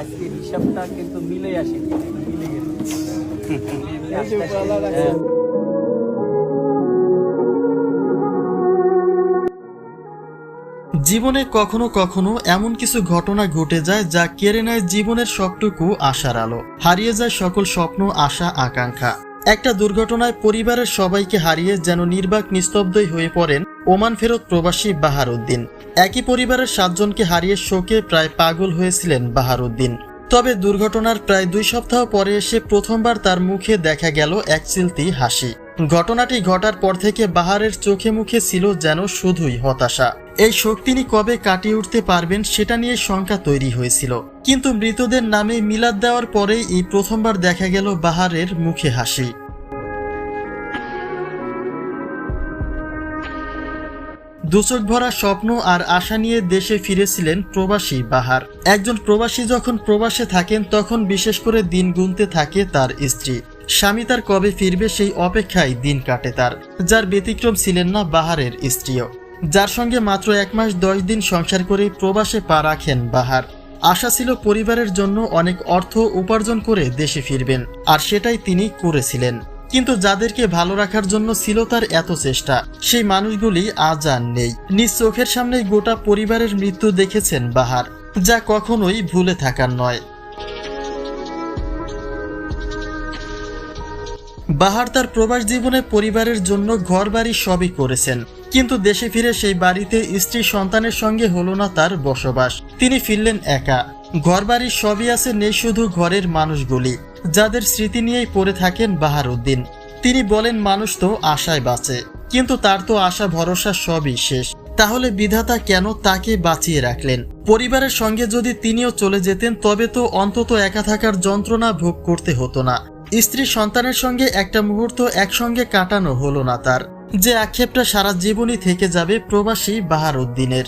আজকে হিসাবটা কিন্তু মিলে আসে মিলে গেছে। জীবনে কখনো কখনো এমন কিছু ঘটনা ঘটে যায় যা কেড়ে নেয় জীবনের সবটুকু আশার আলো হারিয়ে যায় সকল স্বপ্ন, আশা, আকাঙ্ক্ষা একটা দুর্ঘটনায় পরিবারের সবাইকে হারিয়ে যেন নির্বাক নিস্তব্ধই হয়ে পড়েন ওমান ফেরত প্রবাসী বাহারুদ্দিন। একই পরিবারের সাতজনকে হারিয়ে শোকে প্রায় পাগল হয়েছিলেন বাহারুদ্দিন। তবে দুর্ঘটনার প্রায় দুই সপ্তাহ পরে এসে প্রথমবার তার মুখে দেখা গেল এক চিলতি হাসি। ঘটনাটি ঘটার পর থেকে বাহারের চোখে মুখে ছিল যেন শুধুই হতাশা। এই শোক তিনি কবে কাটিয়ে উঠতে পারবেন সেটা নিয়ে শঙ্কা তৈরি হয়েছিল। কিন্তু মৃতদের নামে মিলাদ দেওয়ার পরেই এই প্রথমবার দেখা গেল বাহারের মুখে হাসি। দুচোখ ভরা স্বপ্ন আর আশা নিয়ে দেশে ফিরেছিলেন প্রবাসী বাহার। একজন প্রবাসী যখন প্রবাসে থাকেন, তখন বিশেষ করে দিন গুনতে থাকে তার স্ত্রী। স্বামী তার কবে ফিরবে সেই অপেক্ষায় দিন কাটে তার, যার ব্যতিক্রম ছিলেন না বাহারের স্ত্রীও। যার সঙ্গে মাত্র এক মাস দশ দিন সংসার করে প্রবাসে পা রাখেন বাহার। আশা ছিল পরিবারের জন্য অনেক অর্থ উপার্জন করে দেশে ফিরবেন, আর সেটাই তিনি করেছিলেন। কিন্তু যাদেরকে ভালো রাখার জন্য ছিল তার এত চেষ্টা, সেই মানুষগুলি আজ আর নেই। নিজ চোখের সামনে গোটা পরিবারের মৃত্যু দেখেছেন বাহার, যা কখনোই ভুলে থাকার নয়। বাহার তার প্রবাস জীবনে পরিবারের জন্য ঘর বাড়ি সবই করেছেন। কিন্তু দেশে ফিরে সেই বাড়িতে স্ত্রী সন্তানের সঙ্গে হলো না তার বসবাস। তিনি ফিরলেন একা। ঘর বাড়ির সবই আছে নেই শুধু ঘরের মানুষগুলি। যাদের স্মৃতি নিয়েই পড়ে থাকেন বাহার উদ্দিন। তিনি বলেন, মানুষ তো আশায় বাঁচে। কিন্তু তার তো আশা, ভরসা সবই শেষ। তাহলে বিধাতা কেন তাকে বাঁচিয়ে রাখলেন? পরিবারের সঙ্গে যদি তিনিও চলে যেতেন, তবে তো অন্তত একা থাকার যন্ত্রণা ভোগ করতে হতো না। স্ত্রী সন্তানের সঙ্গে একটা মুহূর্ত একসঙ্গে কাটানো হলো না তার। যে আক্ষেপটা সারা জীবনই থেকে যাবে প্রবাসী বাহারুদ্দিনের।